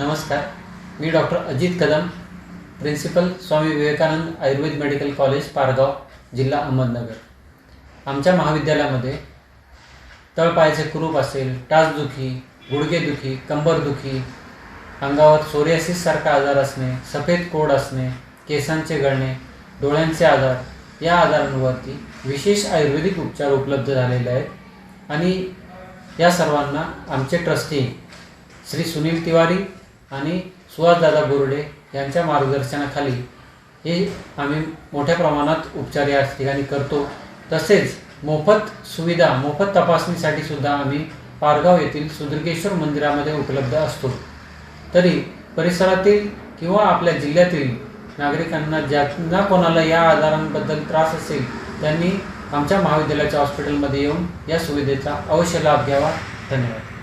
नमस्कार. मी doctor Ajit Kadam principal Swami Vivekanand Ayurved medical college Pargaon जिल्हा अहमदनगर. आमच्या महाविद्यालयामध्ये तळपायाचे कुरूप असेल टाचदुखी गुडघेदुखी कंबरदुखी अंगावर सोरियासिससारखा आजार असणे सफेद कोड असणे केसांचे गळणे डोळ्यांचे आजार या आजारांवरती विशेष आयुर्वेदिक उपचार उपलब्ध झालेले आहेत आणि या सर्वांना आमचे ट्रस्टी श्री सुनील तिवारी आणि सुहासदादा बोर्डे यांच्या मार्गदर्शनाखाली हे आम्ही मोठ्या प्रमाणात उपचार या ठिकाणी करतो. तसेच मोफत सुविधा मोफत तपासणीसाठी सुद्धा आम्ही पारगाव येथील सुदुर्गेश्वर मंदिरामध्ये उपलब्ध असतो. तरी परिसरातील किंवा आपल्या जिल्ह्यातील नागरिकांना ज्यांना कोणाला या आजारांबद्दल त्रास असेल त्यांनी आमच्या महाविद्यालयाच्या हॉस्पिटलमध्ये येऊन या सुविधेचा अवश्य लाभ घ्यावा. धन्यवाद.